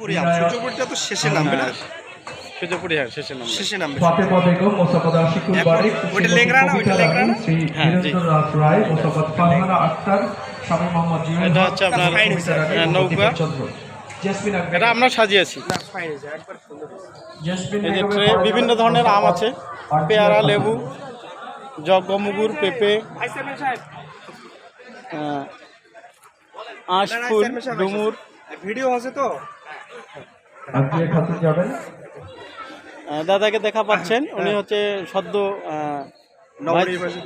সূর্যপুরিয়া সূর্যপুরিটা তো শেষে নামবে না? সুজপুরি হ্যাঁ শেষে নাম শেষে নামবে। ফাতেমা বেগম মোসাফাদ আশিকুল এখন বারিক ওইটা লেংড়া না, ওইটা লেংড়া না? শ্রী হ্যাঁ, জি। রায় মোসাফাদ ফারহানা আক্তার স্বামী মোহাম্মদ জিয়াউল এটা হচ্ছে আপনার কবিতা রানী, আহ, নৌকা। এটা আমরা সাজিয়েছি। জেসমিন এই যে ট্রে বিভিন্ন ধরনের আম আছে পেয়ারা লেবু জগমুগুর পেঁপে আহ, আঁশ ফুল ডুমুর। ভিডিও আছে তো? আজকে খাতুন যাবেন? দাদাকে দেখা পাচ্ছেন। উনি হচ্ছে সদ্য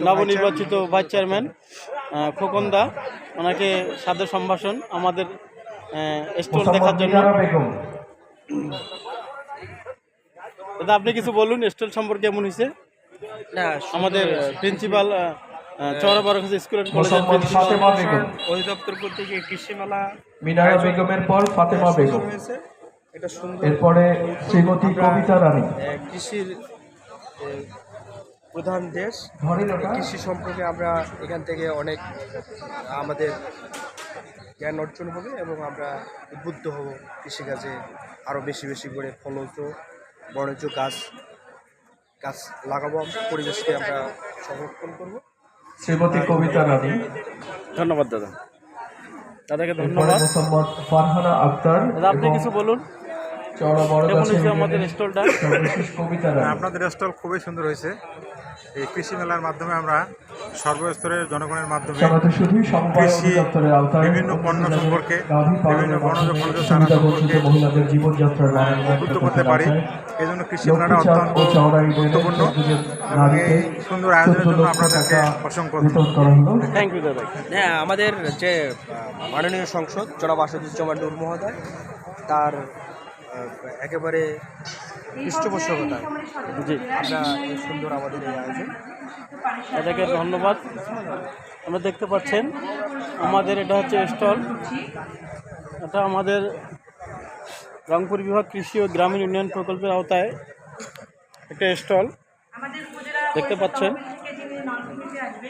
নবনির্বাচিত ভাইস- চেয়ারম্যান। আহ, খোকনদা। ওনাকে সাদর সম্ভাষণ আমাদের স্টোর দেখার জন্য। দাদা আপনি কিছু বলুন স্টল সম্পর্কে কেমন হয়েছে? আমাদের প্রিন্সিপাল চৌরাবার স্কুল অ্যান্ড কলেজের অধিদপ্তর কর্তৃক এই কৃষি মিনারা বেগমের পর ফাতেমা বেগম। হয়েছে। এরপরে শ্রীমতী কবিতা রানী। কৃষির প্রধান দেশ। কৃষি সম্পর্কে আমরা এখান থেকে অনেক আমাদের জ্ঞান অর্জন হবে এবং আমরা উদ্বুদ্ধ হব কৃষিকাজে আরও বেশি বেশি করে ফলজ বনজ গাছ গাছ লাগাবো আমরা পরিবেশকে আমরা সংরক্ষণ করব। শ্রীমতী কবিতা রানী। ধন্যবাদ দাদা। দাদাকে ধন্যবাদ। ফারহানা আক্তার দাদা আপনি কিছু বলুন। চওড়া বড় আমাদের স্টলটা। রানী আপনাদের স্টল খুবই সুন্দর হয়েছে। এই কৃষি মেলার মাধ্যমে আমরা সর্বস্তরের জনগণের মাধ্যমে কৃষি, বিভিন্ন পণ্য সম্পর্কে, বিভিন্ন বনজ চারা সম্পর্কে মান উদ্বুদ্ধ করতে পারি। এই জন্য কৃষি মেলাটা অত্যন্ত গুরুত্বপূর্ণ। এবং এই সুন্দর আয়োজনের জন্য আপনাদেরকে অসংখ্য থ্যাংক ইউ দাদা হ্যাঁ আমাদের যে মাননীয় সংসদ জনাব আসাদুজ্জামান নূর মহোদয় তার একেবারে পৃষ্ঠপোষকতায়। জি। আমরা সুন্দর আমাদের এই আয়োজন। দাদাকে ধন্যবাদ। আমরা দেখতে পাচ্ছেন আমাদের এটা হচ্ছে স্টল। এটা আমাদের রংপুর বিভাগ কৃষি ও গ্রামীণ উন্নয়ন প্রকল্পের আওতায় একটা স্টল। দেখতে পাচ্ছেন। আসবে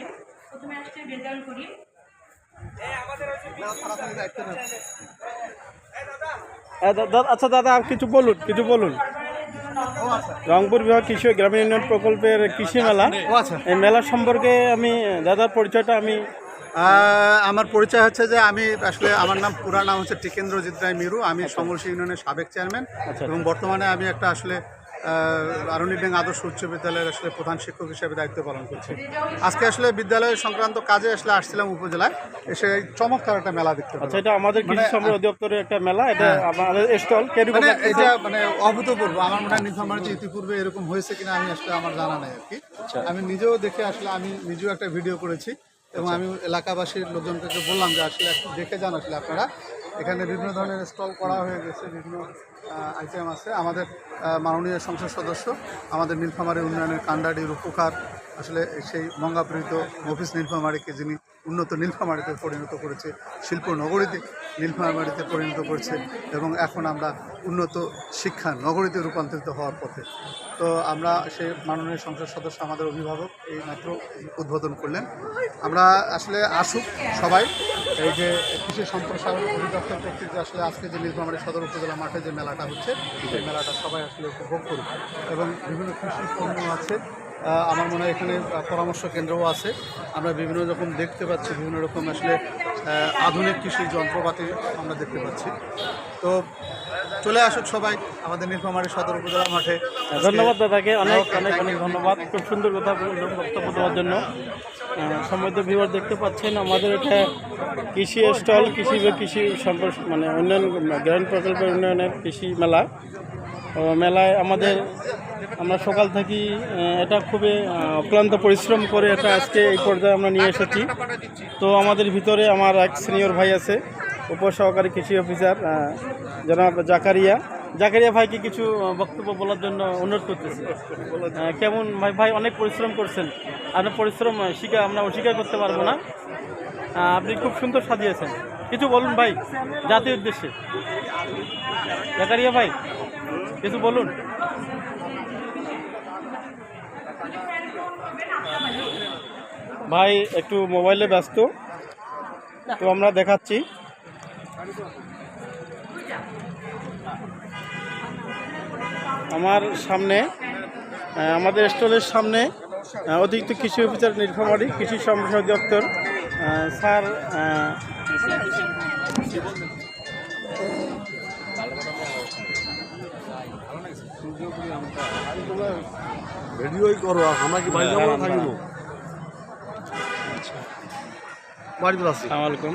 আচ্ছা দাদা কিছু বলুন কিছু বলুন। রংপুর বিভাগ কৃষি গ্রামীণ উন্নয়ন প্রকল্পের কৃষি মেলা। এই মেলা সম্পর্কে আমি দাদার পরিচয়টা আমি আমার পরিচয় হচ্ছে যে আমি আসলে আমার নাম পুরা নাম হচ্ছে টিকেন্দ্রজিৎ রায় মিরু। আমি সমলসী ইউনিয়নের সাবেক চেয়ারম্যান আচ্ছা। এবং বর্তমানে আমি একটা আসলে আরণিডেং আদর্শ উচ্চ বিদ্যালয়ের আসলে প্রধান শিক্ষক হিসেবে দায়িত্ব পালন করছি। আজকে আসলে বিদ্যালয় সংক্রান্ত কাজে আসলে আসছিলাম উপজেলায় এসে চমৎকার একটা মেলা দেখতে আচ্ছা এটা আমাদের কৃষি মানে- সম্পদ অধিদপ্তরের একটা মেলা এটা আমাদের স্টল। মানে এটা মানে অভূতপূর্ব। আমার মনে হয় নীলফামারীতে ইতিপূর্বে এরকম হয়েছে কিনা আমি আসলে আমার জানা নাই আর কি। আচ্ছা। আমি নিজেও দেখে আসলে আমি নিজেও একটা ভিডিও করেছি এবং আচ্ছা। আমি এলাকাবাসীর লোকজনকে বললাম যে আসলে দেখে যান আসলে আপনারা। এখানে বিভিন্ন ধরনের স্টল করা হয়ে গেছে, বিভিন্ন আইটেম আছে। আমাদের মাননীয় সংসদ সদস্য, আমাদের নীলফামারী উন্নয়নের কান্ডাডির উপকার আসলে সেই মঙ্গাপ্রীত মফিস নীলফামারীকে যিনি উন্নত নীলফামারীতে পরিণত করেছে, শিল্প নগরীতে নীলফামারীতে পরিণত করেছে এবং এখন আমরা উন্নত শিক্ষা নগরীতে রূপান্তরিত হওয়ার পথে। তো আমরা সেই মাননীয় সংসদ সদস্য আমাদের অভিভাবক এই মাত্র উদ্বোধন করলেন। আমরা আসলে আসুক সবাই। এই যে কৃষি সম্প্রসারণ অধিদপ্তর কর্তৃক আসলে আজকে যে নীলফামারী সদর উপজেলা মাঠে যে মেলাটা হচ্ছে, সেই মেলাটা সবাই আসলে উপভোগ করুক। এবং বিভিন্ন কৃষি পণ্য আছে আমার মনে হয় এখানে পরামর্শ কেন্দ্রও আছে। আমরা বিভিন্ন রকম দেখতে পাচ্ছি বিভিন্ন রকম আসলে আধুনিক কৃষি যন্ত্রপাতি আমরা দেখতে পাচ্ছি। তো চলে আসুক সবাই আমাদের নীলফামারী সদর উপজেলা মাঠে। ধন্যবাদ দাদাকে অনেক অনেক অনেক ধন্যবাদ। খুব সুন্দর কথা বক্তব্য দেওয়ার জন্য। সমৃদ্ধ ভিউয়ার দেখতে পাচ্ছেন আমাদের এটা কৃষি স্টল কৃষি কৃষি সম্পর্ক মানে উন্নয়ন গ্রামীণ প্রকল্পের উন্নয়নের কৃষি মেলা। মেলায় আমাদের আমরা সকাল থেকে এটা খুবই অক্লান্ত পরিশ্রম করে এটা আজকে এই পর্যায়ে আমরা নিয়ে এসেছি। তো আমাদের ভিতরে আমার এক সিনিয়র ভাই আছে, উপসহকারী কৃষি অফিসার জনাব জাকারিয়া। জাকারিয়া ভাইকে কিছু বক্তব্য বলার জন্য অনুরোধ করতেছি। কেমন? ভাই ভাই, অনেক পরিশ্রম করছেন। আপনার পরিশ্রম স্বীকার আমরা অস্বীকার করতে পারব না। আপনি খুব সুন্দর সাজিয়েছেন। কিছু বলুন ভাই জাতির উদ্দেশ্যে। জাকারিয়া ভাই। কিছু বলুন। ভাই, একটু মোবাইলে ব্যস্ত। তো আমরা দেখাচ্ছি। আমার সামনে আমাদের স্টলের সামনে অতিরিক্ত কৃষি অফিসার নীলফামারী কৃষি সম্প্রসারণ দপ্তর স্যার ভিডিওই করো আমরা কি বাড়ি যাব না থাকিব? বাড়িতে আছি। আসসালামু আলাইকুম।